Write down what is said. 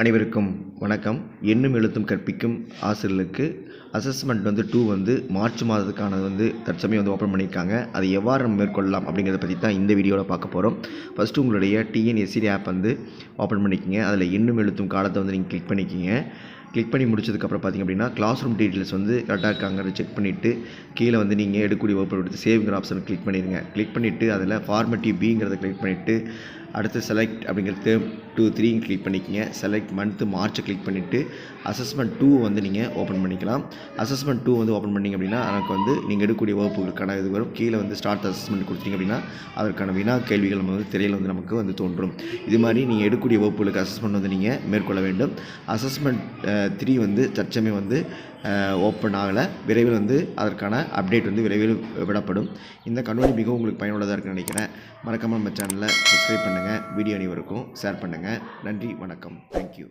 அனைவருக்கும் வணக்கம். எண்ணும் எழுத்தும் கற்பிக்கும் ஆசிரியர்களுக்கு அசஸ்மெண்ட் வந்து டூ வந்து மார்ச் மாதத்துக்கானது வந்து தற்சமயம் வந்து ஓப்பன் பண்ணியிருக்காங்க. அதை எவ்வாறு நம்ம மேற்கொள்ளலாம் அப்படிங்கிறத பற்றி தான் இந்த வீடியோவில் பார்க்க போகிறோம் ஃபஸ்ட்டு உங்களுடைய டிஎன்எஸ்சிடி ஆப் வந்து ஓப்பன் பண்ணிக்கிங்க. அதில் எண்ணும் எழுத்தும் காலத்தை வந்து நீங்கள் கிளிக் பண்ணிக்கிங்க. கிளிக் பண்ணி முடிச்சதுக்கப்புறம் பார்த்திங்க அப்படின்னா கிளாஸ் ரூம் டீட்டெயில்ஸ் வந்து கரெக்டாக இருக்காங்கிறத செக் பண்ணிவிட்டு கீழே வந்து நீங்கள் எடுக்கக்கூடிய வகுப்பு எடுத்து சேவிங்கிற ஆப்ஷன் கிளிக் பண்ணிடுங்க. கிளிக் பண்ணிவிட்டு அதில் ஃபார்மேட்டிவ் பிங்கிறத கிளிக் பண்ணிவிட்டு அடுத்து செலக்ட் அப்படிங்கிறது டூ த்ரீ கிளிக் பண்ணிக்கங்க. செலக்ட் மந்த்து மார்ச்சை கிளிக் பண்ணிவிட்டு அசஸ்மெண்ட் டூ வந்து நீங்கள் ஓப்பன் பண்ணிக்கலாம். அசஸ்மெண்ட் டூ வந்து ஓப்பன் பண்ணிங்க அப்படின்னா எனக்கு வந்து நீங்கள் எடுக்கக்கூடிய வகுப்புகளுக்கான இது வரும். கீழே வந்து ஸ்டார்ட் அசஸ்மெண்ட் கொடுத்தீங்க அப்படின்னா அதற்கான வினா கேள்விகள் நம்ம வந்து திரையில் வந்து நமக்கு வந்து தோன்றும். இது மாதிரி நீங்கள் எடுக்கக்கூடிய வகுப்புகளுக்கு அசஸ்மெண்ட் வந்து நீங்கள் மேற்கொள்ள வேண்டும். அசஸ்மெண்ட் த்ரீ வந்து தற்சமயம் வந்து ஓப்பன் ஆகலை. விரைவில் வந்து அதற்கான அப்டேட் வந்து விரைவில் விடப்படும். இந்த கண்வழி மிகவும் உங்களுக்கு பயனுள்ளதாக இருக்குன்னு நினைக்கிறேன். மறக்காமல் நம்ம சேனலை சப்ஸ்கிரைப் பண்ணுங்கள் வீடியோ அனைவருக்கும் ஷேர் பண்ணுங்கள் நன்றி வணக்கம். தேங்க்யூ